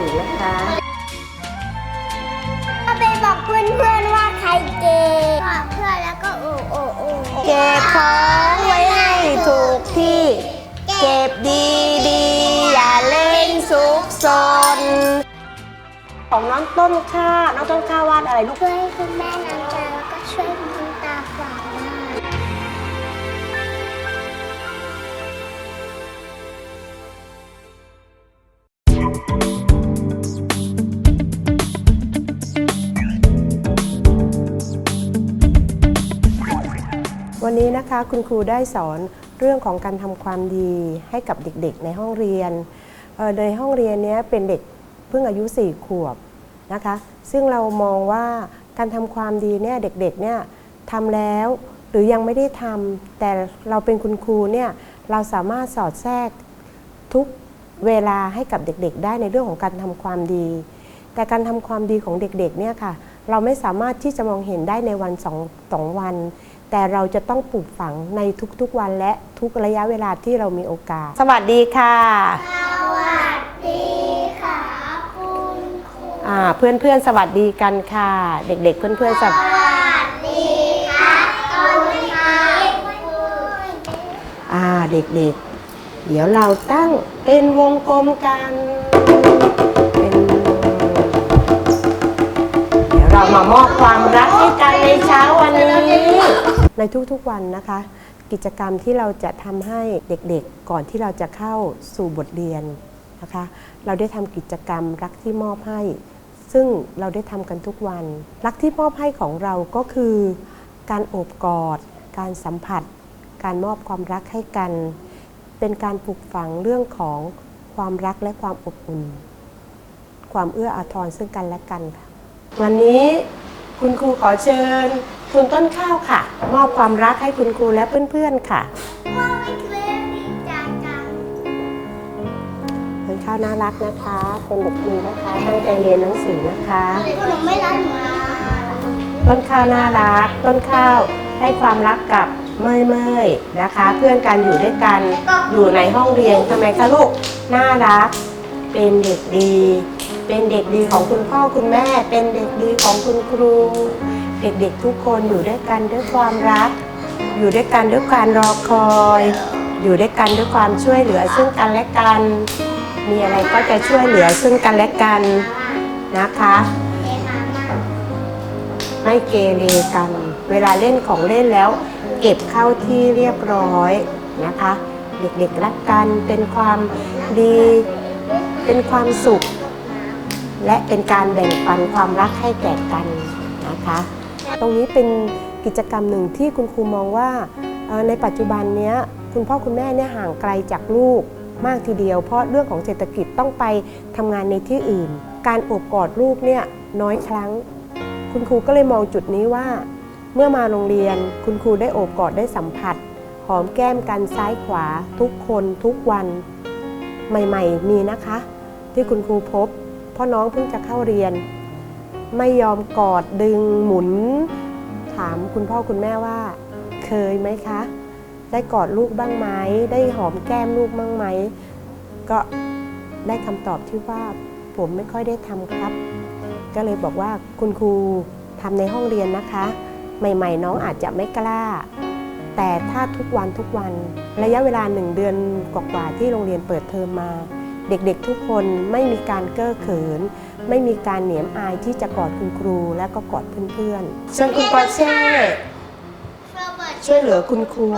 สือนะคะก็ไปบอกเพื่อนๆว่าใครเก่งบอกเพื่อนแล้วก็โอ้โอ้โอ้เก็บของไว้ให้ถูกที่ เก็บดีดีๆอย่าเล่นซุกซนของน้องต้นข้าน้องต้นข้าวาดอะไรลูก ช่วยให้คุณแม่น้ำใจแล้วก็ช่วยคุณ วันนี้นะคะคุณครูได้สอนเรื่องของการทำความดีให้กับเด็กๆ ในห้องเรียน ในห้องเรียนนี้เป็นเด็กเพิ่งอายุ 4 ขวบนะคะ ซึ่งเรามองว่าการทำความดีเนี่ยเด็กๆเนี่ยทำแล้วหรือยังไม่ได้ทำแต่เราเป็นคุณครูเนี่ยเราสามารถสอดแทรกทุกเวลาให้กับเด็กๆ ได้ในเรื่องของการทำความดี แต่การทำความดีของเด็กๆเนี่ยค่ะเราไม่สามารถที่จะมองเห็นได้ในวันสองสองวัน แต่เราจะต้องปลูกฝังในทุกๆวันและทุกระยะเวลาที่เรามีโอกาส สวัสดีค่ะสวัสดีค่ะคุณครูอ่าเพื่อนๆสวัสดีกันค่ะ เด็กๆเพื่อนๆสวัสสวัสดีค่ะต้นไม้คุณอ่าเด็กๆ เดี๋ยวเราตั้งเป็นวงกลมกันเป็น ในทุกๆวันนะคะ กิจกรรมที่เราจะทำให้เด็กๆ ก่อนที่เราจะเข้าสู่บทเรียนนะคะ เราได้ทำกิจกรรมรักที่มอบให้ ซึ่งเราได้ทำกันทุกวัน รักที่มอบให้ของเราก็คือ การโอบกอด การสัมผัส การมอบความรักให้กัน เป็นการปลูกฝังเรื่องของความรักและความอบอุ่น ความเอื้ออาทรซึ่งกันและกันค่ะวันนี้คุณครูขอเชิญ คุณต้นข้าวค่ะ มอบความรักให้คุณครูและเพื่อนๆค่ะพ่อไม่เคยดีใจจังต้นข้าวน่ารักนะคะ เป็นเด็กดีนะคะตั้งใจเรียนหนังสือนะคะหนูไม่รักหนูต้นข้าวน่ารัก ต้นข้าวให้ความรักกับเมยเมยๆนะคะ เพื่อนกันอยู่ด้วยกันอยู่ในห้องเรียนทำไมคะลูกน่ารัก เป็นเด็กดี เป็นเด็กดีของคุณพ่อคุณแม่ เป็นเด็กดีของคุณครู เด็กๆทุกคนอยู่ด้วยกันด้วยความรัก อยู่ด้วยกันด้วยการรอคอย อยู่ด้วยกันด้วยความช่วยเหลือซึ่งกันและกัน มีอะไรก็จะช่วยเหลือซึ่งกันและกันนะคะ ไม่เกเรกัน เวลาเล่นของเล่นแล้ว เก็บเข้าที่เรียบร้อยนะคะ เด็กๆรักกันเป็นความดีเป็นความสุขและเป็นการแบ่งปันความรักให้แก่กันนะคะ ตรงนี้เป็นกิจกรรมหนึ่งที่คุณครูมองว่าในปัจจุบันนี้คุณพ่อคุณแม่เนี่ยห่างไกลจากลูกมากทีเดียว เพราะเรื่องของเศรษฐกิจต้องไปทำงานในที่อื่น การโอบกอดลูกเนี่ยน้อยครั้ง คุณครูก็เลยมองจุดนี้ว่า เมื่อมาโรงเรียนคุณครูได้โอบกอดได้สัมผัส หอมแก้มกันซ้ายขวา ทุกคนทุกวัน ใหม่ ๆ มีนะคะ ที่คุณครูพบ เพราะน้องเพิ่งจะเข้าเรียน ไม่ยอมกอดดึงหมุน ถามคุณพ่อคุณแม่ว่า เคยไหมคะ ได้กอดลูกบ้างไหมได้หอมแก้มลูกบ้างไหมก็ได้คำตอบที่ว่าผมไม่ค่อยได้ทำครับ ก็เลยบอกว่าคุณครูทำในห้องเรียนนะคะ ใหม่ ๆ น้องอาจจะไม่กล้า แต่ถ้าทุกวันทุกวันระยะเวลาหนึ่งเดือนกว่าๆที่โรงเรียนเปิดเทอมมา เด็กๆทุกคนไม่มีการเก้อเขิน ไม่มีการเหนียมอายที่จะกอดคุณครูและก็กอดเพื่อนๆเชิญคุณปอเช่ช่วยเหลือคุณครู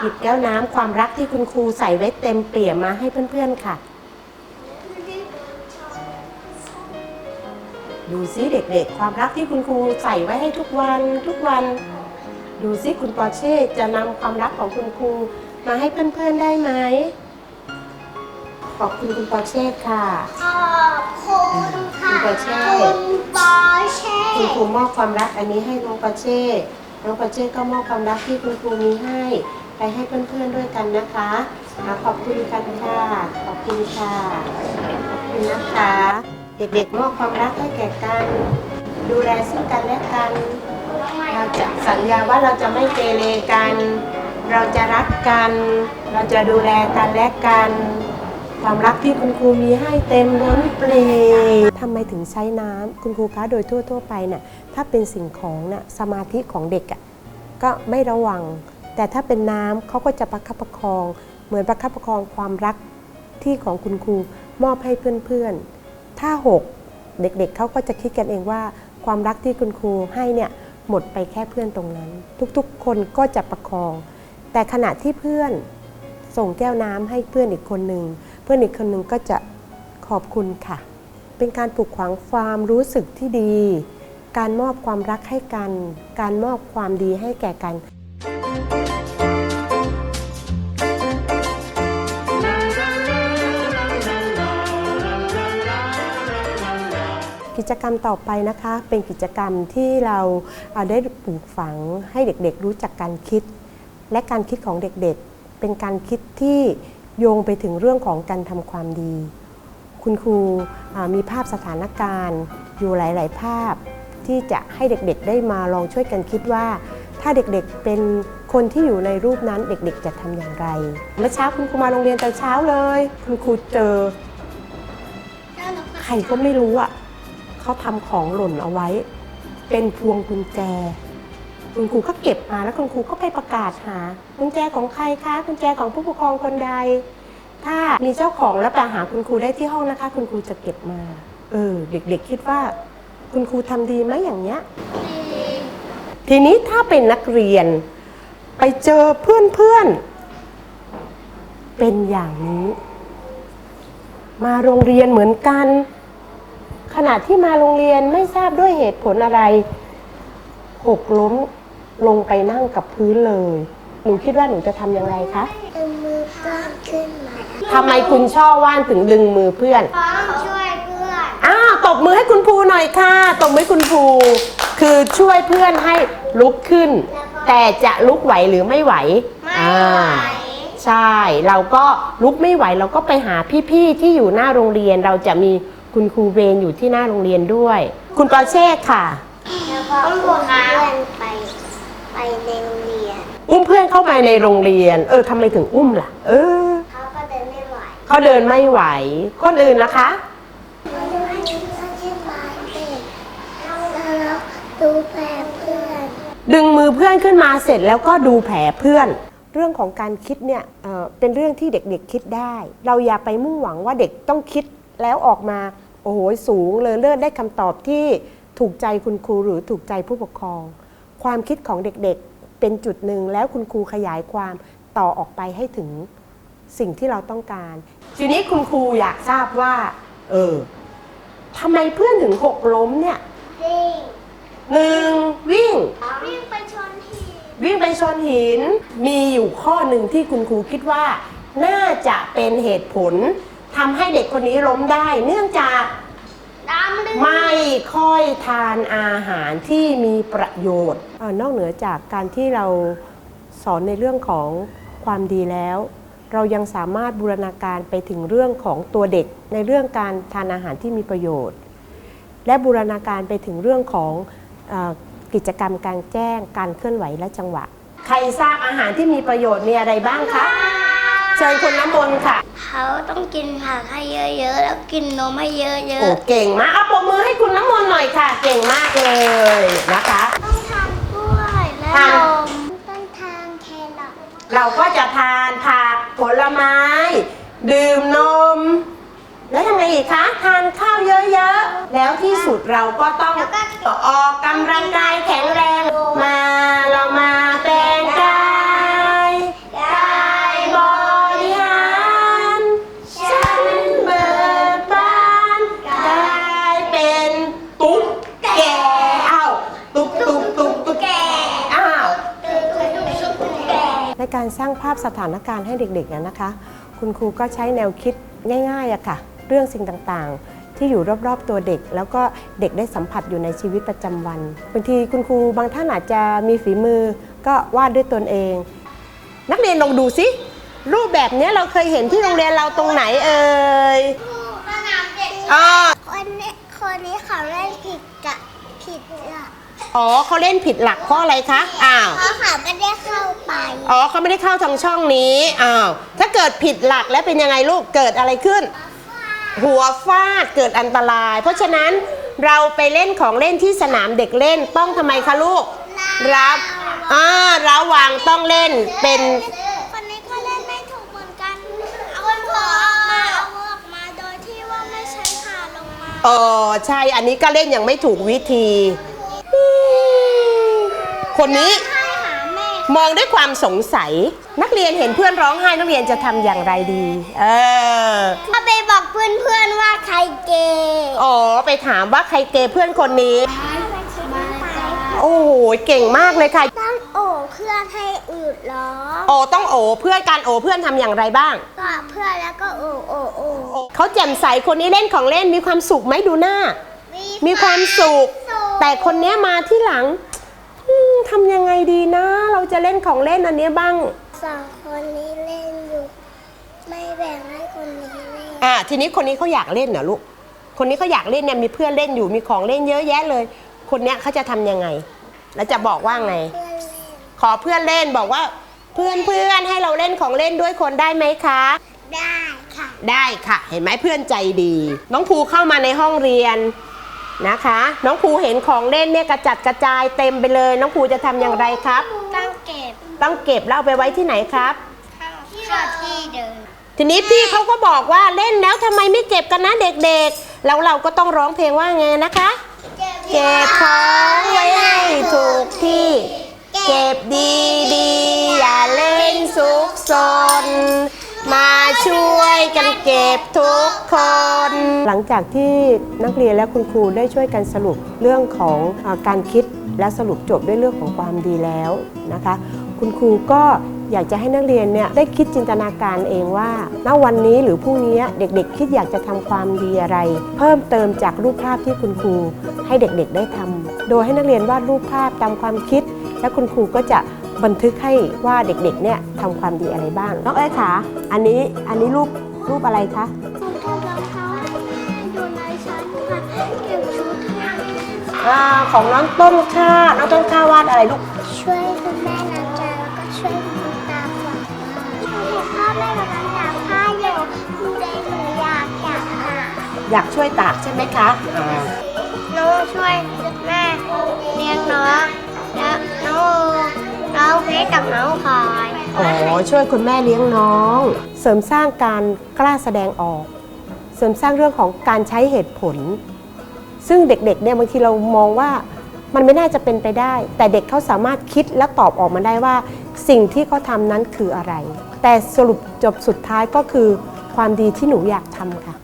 หยิบแก้วน้ำความรักที่คุณครูใส่ไว้เต็มเปี่ยมมาให้เพื่อนๆค่ะ ดูซิเด็กๆ ความรักที่คุณครูใส่ไว้ให้ทุกวันทุกวัน ดูซิคุณปอเช่จะนำความรักของคุณครูมาให้เพื่อนๆได้ไหม ขอบคุณคุณปอเช่ค่ะ ขอบคุณค่ะคุณปอเช่ คุณปอเช่ คุณครูมอบความรักอันนี้ให้น้องปอเช่น้องปอเช่ก็มอบความรักที่คุณครูมีให้ไปให้เพื่อนๆด้วยกันนะคะอะขอบคุณกันค่ะ ขอบคุณค่ะขอบคุณนะคะ เด็กๆมอบความรักให้แก่กัน ดูแลซึ่งกันและกันเราจะสัญญาว่าเราจะไม่เกเรกัน เราจะรักกัน เราจะดูแลกันและกัน ความรักที่คุณครูมีให้เต็มล้นเปลีทำไมถึงใช้น้ำคุณครูคะโดยทั่ว ๆ ไปน่ะถ้าเป็นสิ่งของน่ะสมาธิของเด็กอะก็ไม่ระวัง แต่ถ้าเป็นน้ำเขาก็จะประคับประคอง เหมือนประคับประคองความรักที่ของคุณครูมอบให้เพื่อนๆ ถ้าหกเด็กๆเขาก็จะคิดกันเองว่า ความรักที่คุณครูให้เนี่ยหมดไปแค่เพื่อนตรงนั้น ทุกๆ คนก็จะประคอง แต่ขณะที่เพื่อนส่งแก้วน้ำให้เพื่อนอีกคนหนึ่ง เพื่อนอีกคนหนึ่งก็จะขอบคุณค่ะ เป็นการปลูกฝังความรู้สึกที่ดี การมอบความรักให้กัน การมอบความดีให้แก่กัน กิจกรรมต่อไปนะคะ เป็นกิจกรรมที่เราเอาได้ปลูกฝังให้เด็กๆ รู้จักการคิด และการคิดของเด็กๆ เป็นการคิดที่ โยงไปถึงเรื่องของการทำความดี คุณครูมีภาพสถานการณ์ อยู่หลาย ๆ ภาพ ที่จะให้เด็กๆได้มาลองช่วยกันคิดว่า ถ้าเด็กๆเป็นคนที่อยู่ในรูปนั้นเด็กๆ จะทำอย่างไร เมื่อเช้าคุณครูมาโรงเรียนแต่เช้าเลย คุณครูเจอใครก็ไม่รู้อะเขาทำของหล่นเอาไว้ เป็นพวงกุญแจ คุณครูก็เก็บมาแล้วคุณครูก็ไปประกาศหากุญแจของใครคะกุญแจของผู้ปกครองคนใด ถ้ามีเจ้าของแล้วไปหาคุณครูได้ที่ห้องนะคะ คุณครูจะเก็บมาเออเด็กๆคิดว่า คุณครูทำดีไหมอย่างเนี้ยทีนี้ถ้าเป็นนักเรียน ไปเจอเพื่อนๆ เป็นอย่างนี้ มาโรงเรียนเหมือนกัน ขณะที่มาโรงเรียนไม่ทราบด้วยเหตุผลอะไรหกล้ม ลงไปนั่งกับพื้นเลย หนูคิดว่าหนูจะทำอย่างไรคะดึงมือเพื่อนขึ้นมาทำไมคุณช่อว่านถึงดึงมือเพื่อนต้องช่วยเพื่อนอ้าวตบมือให้คุณครูหน่อยค่ะตบมือให้คุณครูคือช่วยเพื่อนให้ลุกขึ้น แต่จะลุกไหวหรือไม่ไหวไม่อ่าไหวใช่ เราก็ลุกไม่ไหวเราก็ไปหาพี่ๆที่อยู่หน้าโรงเรียน เราจะมีคุณครูเวรอยู่ที่หน้าโรงเรียนด้วย คุณปอเช่ค่ะแล้วก็อุ้มเพื่อนไปไป ในโรงเรียนอุ้มเพื่อนเข้าไปในโรงเรียน เออทำไมถึงอุ้มล่ะ เออเขาก็เดินไม่ไหวเขาเดินไม่ไหวคนอื่นล่ะคะเราดูให้เพื่อนขึ้นมาเด็กแล้วดูแผลเพื่อนดึงมือเพื่อนขึ้นมาเสร็จแล้วก็ดูแผลเพื่อน เรื่องของการคิดเนี่ยเอ่อเป็นเรื่องที่เด็กๆคิดได้ เราอย่าไปมุ่งหวังว่าเด็กต้องคิดแล้วออกมา โอ้โหสูงเลยเลิศได้คำตอบที่ถูกใจคุณครูหรือถูกใจผู้ปกครอง ความคิดของเด็กๆเป็นจุดหนึ่งแล้วคุณครูขยายความต่อออกไปให้ถึงสิ่งที่เราต้องการ ทีนี้คุณครูอยากทราบว่า เออทำไมเพื่อนถึงหกล้มเนี่ยวิ่งหนึ่งวิ่ง วิ่งไปชนหินวิ่งไปชนหิน มีอยู่ข้อหนึ่งที่คุณครูคิดว่า น่าจะเป็นเหตุผลทำให้เด็กคนนี้ล้มได้ เนื่องจาก ดำดึงไม่ค่อยทานอาหารที่มีประโยชน์เออนอกเหนือจากการที่เราสอนในเรื่องของความดีแล้ว เรายังสามารถบูรณาการไปถึงเรื่องของตัวเด็ก ในเรื่องการทานอาหารที่มีประโยชน์ และบูรณาการไปถึงเรื่องของเออกิจกรรมการแจ้ง การเคลื่อนไหวและจังหวะ ใครทราบอาหารที่มีประโยชน์มีอะไรบ้างคะ เชิญคุณน้ำมนต์ค่ะ เขาต้องกินผักให้เยอะๆ แล้วกินนมให้เยอะโอ้เก่งมากเอาปรบมือให้คุณน้ำมนต์หน่อยค่ะ เก่งมากเลยนะคะ ๆ ต้องทานกล้วยและทานนม ต้องทานแครอทเราก็จะทานผักผลไม้ ดื่มนม แล้วยังไงอีกคะทานข้าวเยอะๆ แล้วที่สุดเราก็ต้องออกกำลังกายแข็งแรงมาเรามาารสร้างภาพสถานการณ์ให้เด็กๆนะนะคะ คุณครูก็ใช้แนวคิดง่ายๆอะค่ะ เรื่องสิ่งต่างๆ ที่อยู่รอบๆตัวเด็ก แล้วก็เด็กได้สัมผัสอยู่ในชีวิตประจำวันบางทีคุณครูบางท่านอาจจะมีฝีมือ ก็วาดด้วยตนเอง นักเรียนลองดูสิรูปแบบเนี้ยเราเคยเห็นที่โรงเรียนเราตรงไหนเอ่ยสนามเด็กอ่าคนนี้คนนี้เขาเล่นผิดกะผิด อะอ๋อเขาเล่นผิดหลักเพราะอะไรคะอ้าวเพราะเขาไม่ได้เข้าไป อ๋อเขาไม่ได้เข้าทางช่องนี้อ้าวถ้าเกิดผิดหลักแล้วเป็นยังไงลูกเกิดอะไรขึ้น หัวฟาดเกิดอันตราย เพราะฉะนั้นเราไปเล่นของเล่นที่สนามเด็กเล่นต้องทำไมคะลูก รับอ่าระวังต้องเล่นเป็นคนนี้ก็เล่นไม่ถูกเหมือนกัน เอาคนหัวออกมาเอามือออกมาโดยที่ว่าไม่ใช้ขาลงมาเออใช่อันนี้ก็เล่นอย่างไม่ถูกวิธีอืม คนนี้ให้หาแม่มองด้วยความสงสัย นักเรียนเห็นเพื่อนร้องไห้นักเรียนจะทำอย่างไรดี เออก็ไปบอกเพื่อนๆว่าใครเกย์อ๋อไปถามว่าใครเกย์เพื่อนคนนี้ โอ้โหเก่งมากเลยค่ะต้องโอบเพื่อนให้อืดร้องโอต้องโอเพื่อนการโอเพื่อนทำอย่างไรบ้างกอดเพื่อนแล้วก็โอบโอบโอบเขาแจ่มใสคนนี้เล่นของเล่นมีความสุขไหมดูหน้า มีความสุข แต่คนเนี้ยมาที่หลังอืม ทำยังไงดีนะ เราจะเล่นของเล่นอันเนี้ยบ้างสองคนนี้เล่นอยู่ ไม่แบ่งให้คนนี้เล่นอ่าทีนี้คนนี้เขาอยากเล่นเหรอลูก คนนี้เขาอยากเล่นเนี่ยมีเพื่อนเล่นอยู่มีของเล่นเยอะแยะเลย คนเนี้ยเขาจะทำยังไง แล้วจะบอกว่าไง เพื่อนเล่นขอเพื่อนเล่นบอกว่า เพื่อนเพื่อนให้เราเล่นของเล่นด้วยคนได้ไหมคะ ได้ค่ะ ได้ค่ะ เห็นไหมเพื่อนใจดี น้องภูเข้ามาในห้องเรียน นะคะ น้องภูเห็นของเล่นเนี่ยกระจัดกระจายเต็มไปเลย น้องภูจะทำอย่างไรครับต้องเก็บต้องเก็บแล้วเอาไปไว้ที่ไหนครับที่ที่เดิมทีนี้พี่เขาก็บอกว่าเล่นแล้วทำไมไม่เก็บกันนะเด็กๆ แล้วเราก็ต้องร้องเพลงว่าไงนะคะ เก็บของไว้ให้ถูกที่ เก็บดีดีๆอย่าเล่นซุกซน มาช่วยกันเก็บทุกคน หลังจากที่นักเรียนและคุณครูได้ช่วยกันสรุปเรื่องของการคิดและสรุปจบด้วยเรื่องของความดีแล้วนะคะ คุณครูก็อยากจะให้นักเรียนเนี่ยได้คิดจินตนาการเองว่าณวันนี้หรือพรุ่งนี้เด็กๆ คิดอยากจะทำความดีอะไร เพิ่มเติมจากรูปภาพที่คุณครูให้เด็กๆได้ทำโดยให้นักเรียนวาดรูปภาพตามความคิด และคุณครูก็จะ บันทึกให้ว่าเด็กๆเนี่ยทำความดีอะไรบ้าง น้องเอ้ยคะอันนี้อันนี้รูปรูปอะไรคะคุณครูรองเท้าอยู่ในชั้นค่ะเก็บชุดให้อ่าของน้องต้นข้าน้องต้นข้าวาดอะไรลูก ช่วยคุณแม่นับจานแล้วก็ช่วยคุณตาฝังผ้าเห็นพ่อแม่กำลังตากผ้าอยู่คุณเจหนูอยากอยากหาอยากช่วยตากใช่ไหมคะอ่าน้องช่วยแม่เลี้ยงน้องแล้วน้อง น้องเพชรกับน้องพลอยอ๋อช่วยคุณแม่เลี้ยงน้อง เสริมสร้างการกล้าแสดงออก เสริมสร้างเรื่องของการใช้เหตุผล ซึ่งเด็กๆเนี่ยบางทีเรามองว่ามันไม่น่าจะเป็นไปได้ แต่เด็กเขาสามารถคิดและตอบออกมาได้ว่า สิ่งที่เขาทำนั้นคืออะไร แต่สรุปจบสุดท้ายก็คือความดีที่หนูอยากทำค่ะ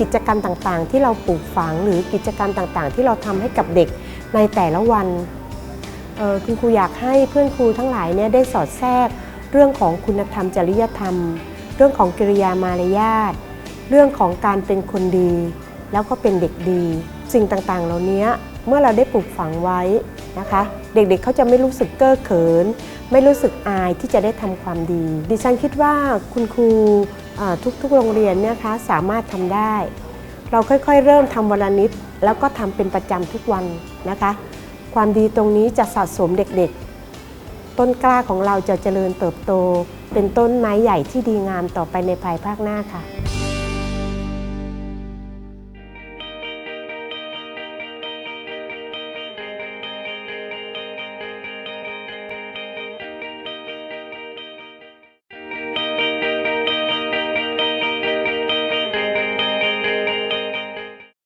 กิจกรรมต่างๆ ที่เราปลูกฝังหรือกิจกรรมต่างๆ ที่เราทำให้กับเด็กในแต่ละวัน คุณครูอยากให้เพื่อนครูทั้งหลายเนี่ยได้สอดแทรก เรื่องของคุณธรรมจริยธรรม เรื่องของกิริยามารยาทเรื่องของการเป็นคนดี แล้วก็เป็นเด็กดี สิ่งต่างๆ เหล่านี้เมื่อเราได้ปลูกฝังไว้นะคะ เด็กๆเขาจะไม่รู้สึกเก้อเขิน ไม่รู้สึกอายที่จะได้ทำความดี ดิฉันคิดว่าคุณครูทุกๆโรงเรียนเนี่ยคะสามารถทำได้ เราค่อยๆ เริ่มทำวันละนิด แล้วก็ทำเป็นประจำทุกวันนะคะ ความดีตรงนี้จะสะสมเด็กๆ ต้นกล้าของเราจะเจริญเติบโต เป็นต้นไม้ใหญ่ที่ดีงามต่อไปในภายภาคหน้าค่ะ